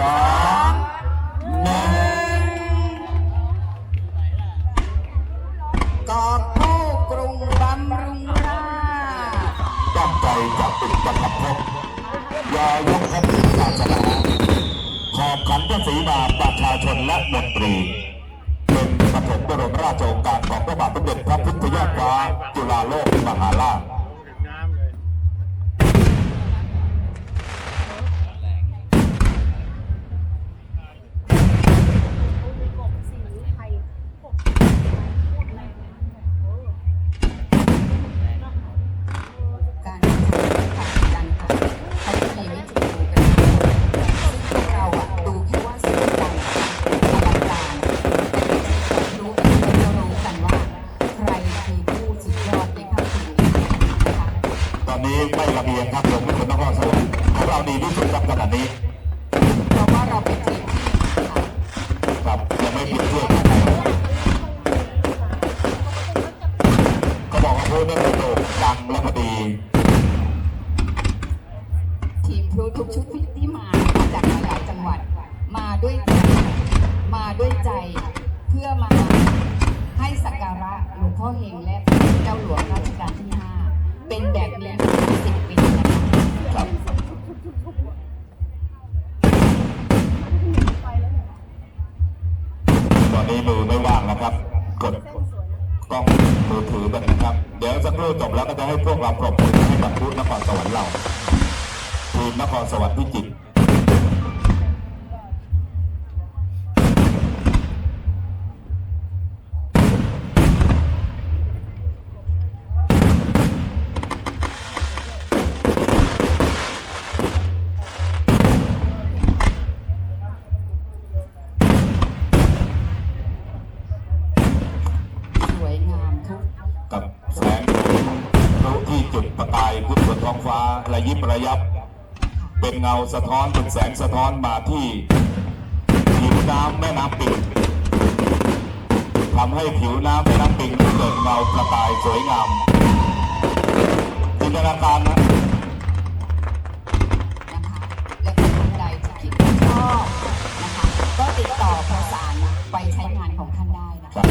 สองหนึ่งกอบผู้กรุงบำรุงราษฎร์ตั้งใจจะปิดประทับพบยายกพระพุทธศาสนาขอบขันพระศรีมาประชาชนและมนตรีเป็นปฐมบรมราชโองการของพระบาทสมเด็จพระพุทธยอดฟ้าจุฬาโลกมหาราช นี้ไม่ระเบียงครับผมเป็นคนนครสวรรค์ของเราดีที่สุดครับขณะนี้เพราะว่าเราเป็นทีมที่ค่ะครับยังไม่เปลี่ยนเสื้อกันเขาบอกว่าพูดได้ประโยคดังและพอดีทีมพลูทุกชุดที่มามาจากหลายจังหวัด มาด้วยมาด้วยใจเพื่อมาให้สักการะหลวงพ่อเฮงและเจ้าหลวงรัชกาลที่5 เป็นแบบนี้มาสิบปีครับตอนนี้มือไม่ว่างนะครับ กดกล้องมือถือกันนะครับ เดี๋ยวสักครู่จบแล้วก็จะให้พวกเราปรบมือให้กับพุทธนครสวรรค์เราทีมนครสวรรค์พิจิตร ท้องฟ้าระยิบระยับ เป็นเงาสะท้อนเป็นแสงสะท้อนมาที่ผิวน้ำแม่น้ำปิงทำให้ผิวน้ำแม่น้ำปิงเกิดเงาประกายสวยงามจินตนาการนะนะคะและก็ท่านใดที่คิดชอบนะคะก็ติดต่อประสานไปใช้งานของท่านได้นะคะ